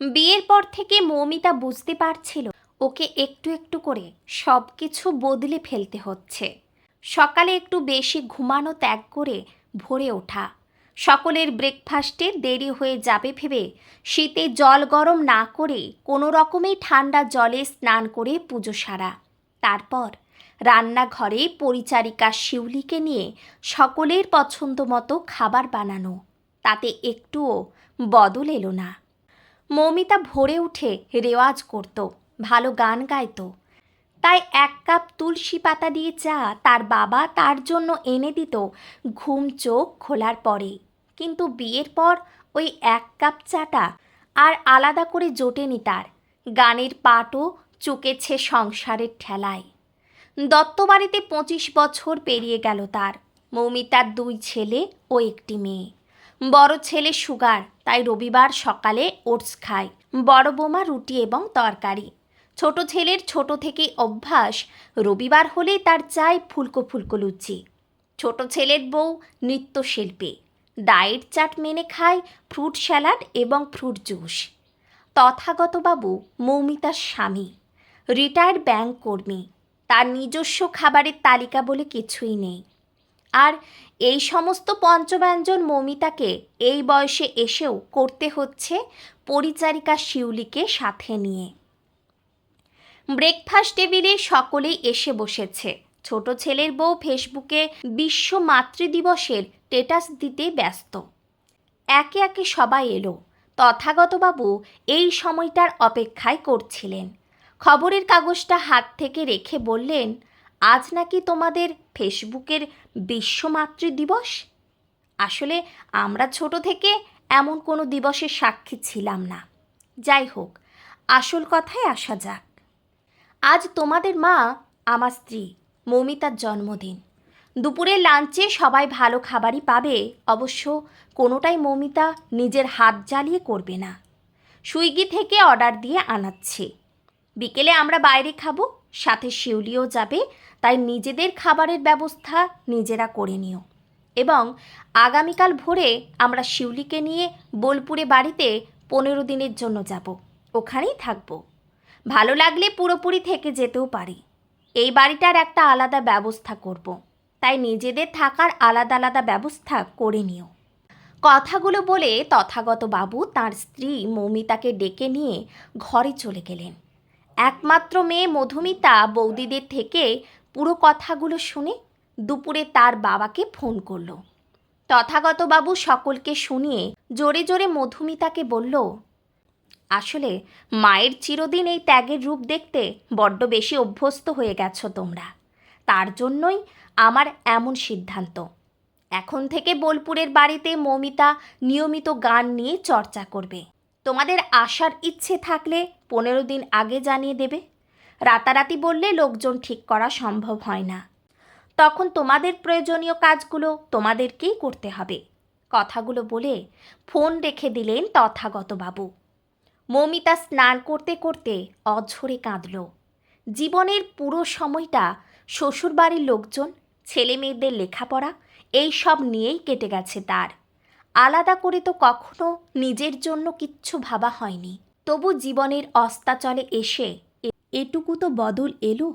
বিয়ের পর থেকে মৌমিতা বুঝতে পারছিল, ওকে একটু একটু করে সব কিছু বদলে ফেলতে হচ্ছে। সকালে একটু বেশি ঘুমানো ত্যাগ করে ভোরে ওঠা। সকলের ব্রেকফাস্টে দেরি হয়ে যাবে ভেবে শীতে জল গরম না করে কোনো রকমেই ঠান্ডা জলে স্নান করে পুজো সারা। তারপর রান্নাঘরে পরিচারিকা শিউলিকে নিয়ে সকলের পছন্দ মতো খাবার বানানো। তাতে একটুও বদল এলো না। মৌমিতা ভোরে উঠে রেওয়াজ করত, ভালো গান গাইতো। তাই এক কাপ তুলসী পাতা দিয়ে চা তার বাবা তার জন্য এনে দিত ঘুম চোখ খোলার পরে। কিন্তু বিয়ের পর ওই এক কাপ চাটা আর আলাদা করে জোটেনি তার। গানের পাটও চুকেছে সংসারের ঠেলায়। দত্তবাড়িতে পঁচিশ বছর পেরিয়ে গেল তার। মৌমিতার দুই ছেলে ও একটি মেয়ে। বড় ছেলে সুগার, তাই রবিবার সকালে ওটস খায়। বড় বোমা রুটি এবং তরকারি। ছোট ছেলের ছোট থেকেই অভ্যাস, রবিবার হলেই তার চাই ফুলকো ফুলকো লুচি। ছোট ছেলের বউ নৃত্যশিল্পী। ডায়েট চাট মেনে খায় ফ্রুট স্যালাড এবং ফ্রুট জুস। তথাগতবাবু মৌমিতার স্বামী, রিটায়ার্ড ব্যাংক কর্মী। তার নিজস্ব খাবারের তালিকা বলে কিছুই নেই। আর এই সমস্ত পঞ্চব্যঞ্জন মৌমিতাকে এই বয়সে এসেও করতে হচ্ছে পরিচারিকা শিউলিকে সাথে নিয়ে। ব্রেকফাস্ট টেবিলে সকলেই এসে বসেছে। ছোট ছেলের বউ ফেসবুকে বিশ্ব মাতৃদিবসের স্টেটাস দিতে ব্যস্ত। একে একে সবাই এলো। তথাগতবাবু এই সময়টার অপেক্ষায় করছিলেন। খবরের কাগজটা হাত থেকে রেখে বললেন আজ নাকি তোমাদের ফেসবুকের বিশ্ব মাতৃদিবস আসলে আমরা ছোট থেকে এমন কোনো দিবসের সাক্ষী ছিলাম না। যাই হোক, আসল কথায় আসা যাক। আজ তোমাদের মা, আমার স্ত্রী, মৌমিতার জন্মদিন। দুপুরের লাঞ্চে সবাই ভালো খাবারই পাবে, অবশ্য কোনোটাই মৌমিতা নিজের হাত জ্বালিয়ে করবে না। সুইগি থেকে অর্ডার দিয়ে আনাচ্ছে। বিকেলে আমরা বাইরে খাব। সাথে শিউলিও যাবে, তাই নিজেদের খাবারের ব্যবস্থা নিজেরা করে নিও। এবং আগামীকাল ভোরে আমরা শিউলিকে নিয়ে বোলপুরে বাড়িতে পনেরো দিনের জন্য যাব। ওখানেই থাকব। ভালো লাগলে পুরোপুরি থেকে যেতেও পারি। এই বাড়িটার একটা আলাদা ব্যবস্থা করব। তাই নিজেদের থাকার আলাদা আলাদা ব্যবস্থা করে নিও। কথাগুলো বলে তথাগত বাবু তার স্ত্রী মৌমিতাকে ডেকে নিয়ে ঘরে চলে গেলেন। একমাত্র মেয়ে মধুমিতা বৌদিদের থেকে পুরো কথাগুলো শুনে দুপুরে তার বাবাকে ফোন করল। তথাগতবাবু সকলকে শুনিয়ে জোরে জোরে মধুমিতাকে বলল, আসলে মায়ের চিরদিন এই ত্যাগের রূপ দেখতে বড্ড বেশি অভ্যস্ত হয়ে গেছো তোমরা। তার জন্যই আমার এমন সিদ্ধান্ত। এখন থেকে বোলপুরের বাড়িতে মৌমিতা নিয়মিত গান নিয়ে চর্চা করবে। তোমাদের আসার ইচ্ছে থাকলে পনেরো দিন আগে জানিয়ে দেবে। রাতারাতি বললে লোকজন ঠিক করা সম্ভব হয় না। তখন তোমাদের প্রয়োজনীয় কাজগুলো তোমাদেরকেই করতে হবে। কথাগুলো বলে ফোন রেখে দিলেন তথাগতবাবু মৌমিতা স্নান করতে করতে অঝরে কাঁদল। জীবনের পুরো সময়টা শ্বশুরবাড়ির লোকজন ছেলে মেয়েদের লেখাপড়া, এই সব নিয়েই কেটে গেছে তার। আলাদা করে তো কখনো নিজের জন্য কিচ্ছু ভাবা হয়নি। তবু জীবনের অস্তাচলে এসে এটুকু তো বদল এলো।